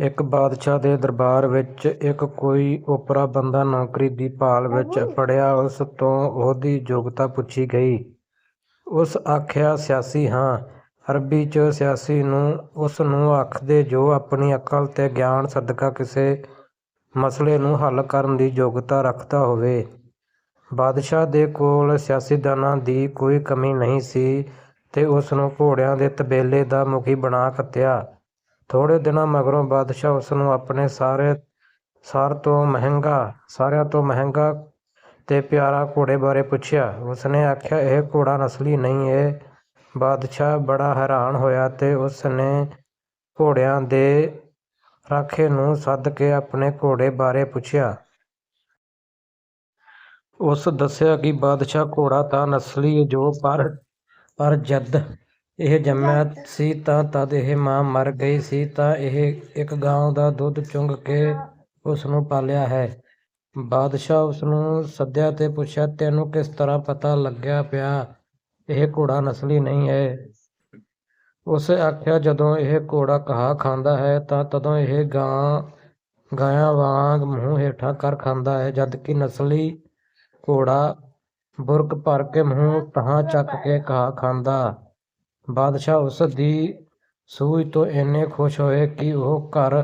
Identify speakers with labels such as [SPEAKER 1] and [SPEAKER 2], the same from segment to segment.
[SPEAKER 1] ਇੱਕ ਬਾਦਸ਼ਾਹ ਦੇ ਦਰਬਾਰ ਵਿੱਚ ਇੱਕ ਕੋਈ ਓਪਰਾ ਬੰਦਾ ਨੌਕਰੀ ਦੀ ਭਾਲ ਵਿੱਚ ਪੜਿਆ ਉਸ ਤੋਂ ਉਹਦੀ ਯੋਗਤਾ ਪੁੱਛੀ ਗਈ। ਉਸ ਆਖਿਆ ਸਿਆਸੀ ਹਾਂ। ਅਰਬੀ 'ਚ ਸਿਆਸੀ ਨੂੰ ਉਸ ਨੂੰ ਆਖਦੇ ਜੋ ਆਪਣੀ ਅਕਲ ਤੇ ਗਿਆਨ ਸਦਕਾ ਕਿਸੇ ਮਸਲੇ ਨੂੰ ਹੱਲ ਕਰਨ ਦੀ ਯੋਗਤਾ ਰੱਖਦਾ ਹੋਵੇ। ਬਾਦਸ਼ਾਹ ਦੇ ਕੋਲ ਸਿਆਸਤਦਾਨਾਂ ਦੀ ਕੋਈ ਕਮੀ ਨਹੀਂ ਸੀ ਤੇ ਉਸ ਨੂੰ ਘੋੜਿਆਂ ਦੇ ਤਬੇਲੇ ਦਾ ਮੁਖੀ ਬਣਾ ਘੱਤਿਆ। ਥੋੜੇ ਦਿਨਾਂ ਮਗਰੋਂ ਬਾਦਸ਼ਾਹ ਉਸ ਨੂੰ ਆਪਣੇ ਸਾਰਿਆਂ ਤੋਂ ਮਹਿੰਗਾ ਤੇ ਪਿਆਰਾ ਘੋੜੇ ਬਾਰੇ ਪੁੱਛਿਆ। ਉਸਨੇ ਆਖਿਆ, ਇਹ ਘੋੜਾ ਨਸਲੀ ਨਹੀਂ ਏ। ਬਾਦਸ਼ਾਹ ਬੜਾ ਹੈਰਾਨ ਹੋਇਆ ਤੇ ਉਸਨੇ ਘੋੜਿਆਂ ਦੇ ਰਾਖੇ ਨੂੰ ਸੱਦ ਕੇ ਆਪਣੇ ਘੋੜੇ ਬਾਰੇ ਪੁੱਛਿਆ। ਉਸ ਦੱਸਿਆ ਕਿ ਬਾਦਸ਼ਾਹ ਘੋੜਾ ਤਾਂ ਨਸਲੀ ਏ ਜੋ ਪਰ ਜਦ ਇਹ ਜੰਮਿਆ ਸੀ ਤਾਂ ਤਦ ਇਹ ਮਾਂ ਮਰ ਗਈ ਸੀ ਤਾਂ ਇਹ ਇੱਕ ਗਾਂ ਦਾ ਦੁੱਧ ਚੁੰਘ ਕੇ ਉਸ ਨੂੰ ਪਾਲਿਆ ਹੈ। ਬਾਦਸ਼ਾਹ ਉਸ ਨੂੰ ਸੱਦਿਆ ਤੇ ਪੁੱਛਿਆ ਤੈਨੂੰ ਕਿਸ ਤਰ੍ਹਾਂ ਪਤਾ ਲੱਗਿਆ ਪਿਆ ਇਹ ਘੋੜਾ ਨਸਲੀ ਨਹੀਂ ਏ। ਉਸ ਆਖਿਆ ਜਦੋਂ ਇਹ ਘੋੜਾ ਘਾਹ ਖਾਂਦਾ ਹੈ ਤਾਂ ਤਦੋਂ ਇਹ ਗਾਇਆਂ ਵਾਂਗ ਮੂੰਹ ਹੇਠਾਂ ਕਰ ਖਾਂਦਾ ਹੈ ਜਦਕਿ ਨਸਲੀ ਘੋੜਾ ਬੁਰਕ ਭਰ ਕੇ ਮੂੰਹ ਉਤਾਂਹ ਚੱਕ ਕੇ ਘਾਹ ਖਾਂਦਾ। ਬਾਦਸ਼ਾਹ ਉਸ ਦੀ ਸੂਝ ਤੋਂ ਇੰਨੇ ਖੁਸ਼ ਹੋਏ ਕਿ ਉਹ ਘਰ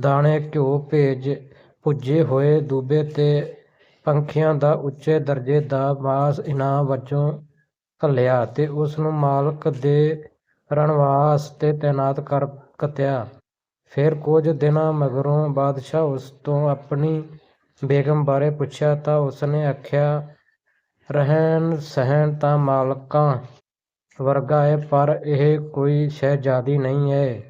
[SPEAKER 1] ਦਾਣੇ, ਘਿਓ ਭੇਜ ਭੁੱਜੇ ਹੋਏ। ਦੂਬੇ ਤੇ ਪੰਛੀਆਂ ਦਾ ਉੱਚੇ ਦਰਜੇ ਦਾ ਮਾਸ ਇਨਾਮ ਵਜੋਂ ਘੱਲਿਆ ਤੇ ਉਸ ਨੂੰ ਮਾਲਕ ਦੇ ਰਣਵਾਸ ਤੇ ਤੈਨਾਤ ਕਰ ਕਤਿਆ। ਫਿਰ ਕੁਝ ਦਿਨਾਂ ਮਗਰੋਂ ਬਾਦਸ਼ਾਹ ਉਸ ਤੋਂ ਆਪਣੀ ਬੇਗਮ ਬਾਰੇ ਪੁੱਛਿਆ ਤਾਂ ਉਸਨੇ ਆਖਿਆ ਰਹਿਣ ਸਹਿਣ ਤਾਂ ਮਾਲਕਾਂ ਵਰਗਾ ਹੈ, ਪਰ ਇਹ ਕੋਈ ਸ਼ਹਿਜ਼ਾਦੀ ਨਹੀਂ ਏ।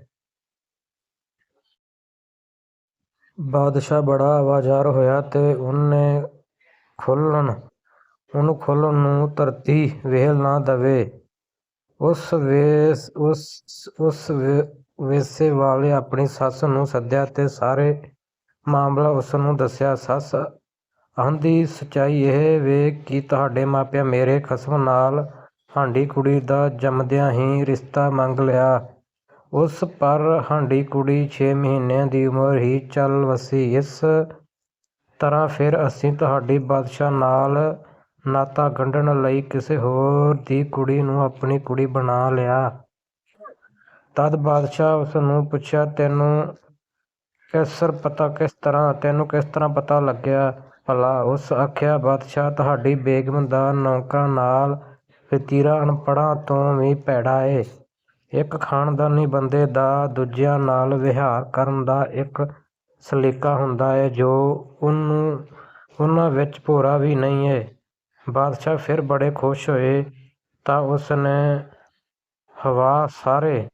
[SPEAKER 1] ਬਾਦਸ਼ਾਹ ਬੜਾ ਆਵਾਜ਼ਾਰ ਹੋਇਆ ਤੇ ਉਹਨੂੰ ਖੁੱਲ੍ਹਣ ਨੂੰ ਧਰਤੀ ਵੇਲ ਨਾ ਦਵੇ। ਉਸ ਵੇਸੇ ਵਾਲੇ ਆਪਣੀ ਸੱਸ ਨੂੰ ਸੱਦਿਆ ਤੇ ਸਾਰੇ ਮਾਮਲਾ ਉਸ ਨੂੰ ਦੱਸਿਆ। ਸੱਸ, ਆਂਹਦੀ ਸੱਚਾਈ ਇਹ ਵੇ ਕਿ ਤੁਹਾਡੇ ਮਾਪਿਆਂ ਮੇਰੇ ਖਸਮ ਨਾਲ ਹਾਂਡੀ ਕੁੜੀ ਦਾ ਜੰਮਦਿਆਂ ਹੀ ਰਿਸ਼ਤਾ ਮੰਗ ਲਿਆ ਉਸ ਪਰ ਹਾਂਡੀ ਕੁੜੀ ਛੇ ਮਹੀਨਿਆਂ ਦੀ ਉਮਰ ਹੀ ਚੱਲ ਵਸੀ ਇਸ ਤਰ੍ਹਾਂ ਫਿਰ ਅਸੀਂ ਤੁਹਾਡੀ ਬਾਦਸ਼ਾਹ ਨਾਲ ਨਾਤਾ ਗੰਢਣ ਲਈ ਕਿਸੇ ਹੋਰ ਦੀ ਕੁੜੀ ਨੂੰ ਆਪਣੀ ਕੁੜੀ ਬਣਾ ਲਿਆ। ਤਦ ਬਾਦਸ਼ਾਹ ਉਸ ਨੂੰ ਪੁੱਛਿਆ ਤੈਨੂੰ ਕਿਸ ਤਰ੍ਹਾਂ ਪਤਾ ਲੱਗਿਆ ਭਲਾ। ਉਸ ਆਖਿਆ, ਬਾਦਸ਼ਾਹ, ਤੁਹਾਡੀ ਬੇਗਮ ਦਾ ਨੌਕਰਾਂ ਨਾਲ ਵਤੀਰਾ ਅਨਪੜ੍ਹਾਂ ਤੋਂ ਵੀ ਭੈੜਾ ਏ। ਇੱਕ ਖ਼ਾਨਦਾਨੀ ਬੰਦੇ ਦਾ ਦੂਜਿਆਂ ਨਾਲ ਵਿਹਾਰ ਕਰਨ ਦਾ ਇੱਕ ਸਲੀਕਾ ਹੁੰਦਾ ਏ, ਜੋ ਉਹਨਾਂ ਵਿੱਚ ਭੋਰਾ ਵੀ ਨਹੀਂ ਏ। ਬਾਦਸ਼ਾਹ ਫਿਰ ਬੜੇ ਖੁਸ਼ ਹੋਏ, ਤਾਂ ਉਸ ਨੇ ਹਵਾ ਸਾਰੇ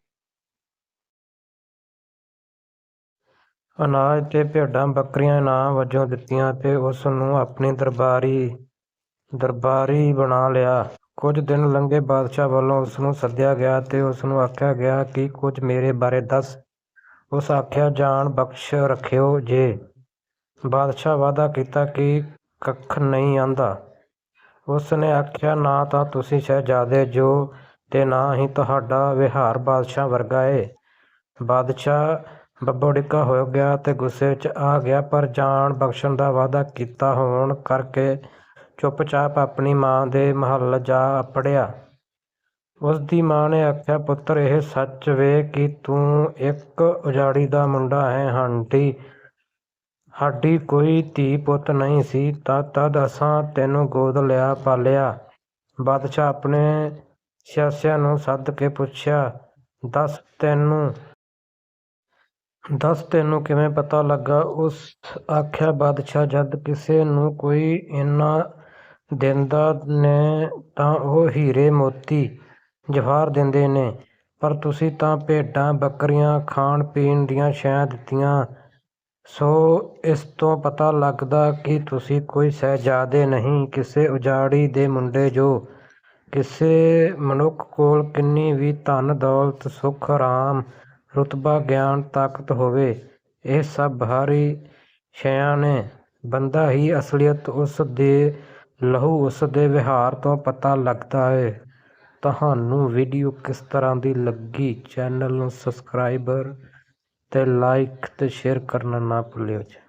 [SPEAKER 1] ਅਨਾਜ ਤੇ ਭੇਡਾਂ ਬੱਕਰੀਆਂ ਇਨਾਮ ਵਜੋਂ ਦਿੱਤੀਆਂ ਤੇ ਉਸ ਨੂੰ ਆਪਣੀ ਦਰਬਾਰੀ ਬਣਾ ਲਿਆ। ਕੁਝ ਦਿਨ ਲੰਘੇ ਬਾਦਸ਼ਾਹ ਵੱਲੋਂ ਉਸ ਨੂੰ ਸੱਦਿਆ ਗਿਆ ਤੇ ਉਸ ਨੂੰ ਆਖਿਆ ਗਿਆ ਕਿ ਕੁਝ ਮੇਰੇ ਬਾਰੇ ਦੱਸ। ਉਸ ਆਖਿਆ, ਜਾਨ ਬਖ਼ਸ਼ ਰੱਖਿਓ ਜੇ। ਬਾਦਸ਼ਾਹ ਵਾਅਦਾ ਕੀਤਾ ਕਿ ਕੱਖ ਨਹੀਂ ਆਂਦਾ। ਉਸ ਨੇ ਆਖਿਆ, ਨਾ ਤਾਂ ਤੁਸੀਂ ਸ਼ਹਿਜ਼ਾਦੇ ਜੋ ਤੇ ਨਾ ਹੀ ਤੁਹਾਡਾ ਵਿਹਾਰ ਬਾਦਸ਼ਾਹ ਵਰਗਾ ਏ। ਬਾਦਸ਼ਾਹ ਬੱਬੋਡਿੱਕਾ ਹੋ ਗਿਆ ਤੇ ਗੁੱਸੇ ਵਿੱਚ ਆ ਗਿਆ, ਪਰ ਜਾਨ ਬਖ਼ਸ਼ਣ ਦਾ ਵਾਅਦਾ ਕੀਤਾ ਹੋਣ ਕਰਕੇ ਚੁੱਪਚਾਪ ਆਪਣੀ ਮਾਂ ਦੇ ਮਹੱਲ ਜਾ ਅੱਪੜਿਆ। ਉਸ ਦੀ ਮਾਂ ਨੇ ਆਖਿਆ, ਪੁੱਤਰ, ਇਹ ਸੱਚ ਵੇ ਕਿ ਤੂੰ ਇੱਕ ਉਜਾੜੀ ਦਾ ਮੁੰਡਾ ਹੈ ਹੈਂ। ਸਾਡੀ ਕੋਈ ਧੀ ਪੁੱਤ ਨਹੀਂ ਸੀ, ਤਾਂ ਤਦ ਅਸਾਂ ਤੈਨੂੰ ਗੋਦ ਲਿਆ ਪਾਲਿਆ। ਬਾਦਸ਼ਾਹ ਆਪਣੇ ਸਿਆਸਿਆਂ ਨੂੰ ਸੱਦ ਕੇ ਪੁੱਛਿਆ, ਦੱਸ ਤੈਨੂੰ ਦੱਸ ਤੈਨੂੰ ਕਿਵੇਂ ਪਤਾ ਲੱਗਾ। ਉਸ ਆਖਿਆ, ਬਾਦਸ਼ਾਹ, ਜਦ ਕਿਸੇ ਨੂੰ ਕੋਈ ਇੰਨਾ ਦਿੰਦਾ ਨੇ ਤਾਂ ਉਹ ਹੀਰੇ ਮੋਤੀ ਜਵਾਹਰ ਦਿੰਦੇ ਨੇ, ਪਰ ਤੁਸੀਂ ਤਾਂ ਭੇਡਾਂ, ਬੱਕਰੀਆਂ ਖਾਣ ਪੀਣ ਦੀਆਂ ਸ਼ੈਆਂ ਦਿੱਤੀਆਂ ਸੋ ਇਸ ਤੋਂ ਪਤਾ ਲੱਗਦਾ ਕਿ ਤੁਸੀਂ ਕੋਈ ਸ਼ਹਿਜ਼ਾਦੇ ਨਹੀਂ, ਕਿਸੇ ਉਜਾੜੀ ਦੇ ਮੁੰਡੇ ਜੋ। ਕਿਸੇ ਮਨੁੱਖ ਕੋਲ ਕਿੰਨੀ ਵੀ ਧਨ, ਦੌਲਤ, ਸੁਖ ਆਰਾਮ ਰੁਤਬਾ, ਗਿਆਨ, ਤਾਕਤ ਹੋਵੇ, ਇਹ ਸਭ ਬਾਹਰੀ ਸ਼ੈਆਂ ਨੇ। ਬੰਦਾ ਹੀ ਅਸਲੀਅਤ ਉਸ ਦੇ ਲਹੂ ਉਸ ਦੇ ਵਿਹਾਰ ਤੋਂ ਪਤਾ ਲੱਗਦਾ ਹੈ ਤੁਹਾਨੂੰ ਵੀਡੀਓ ਕਿਸ ਤਰ੍ਹਾਂ ਦੀ ਲੱਗੀ? ਚੈਨਲ ਨੂੰ ਸਬਸਕ੍ਰਾਈਬ ਤੇ ਲਾਈਕ ਤੇ ਸ਼ੇਅਰ ਕਰਨਾ ਨਾ ਭੁੱਲਿਓ ਜੀ।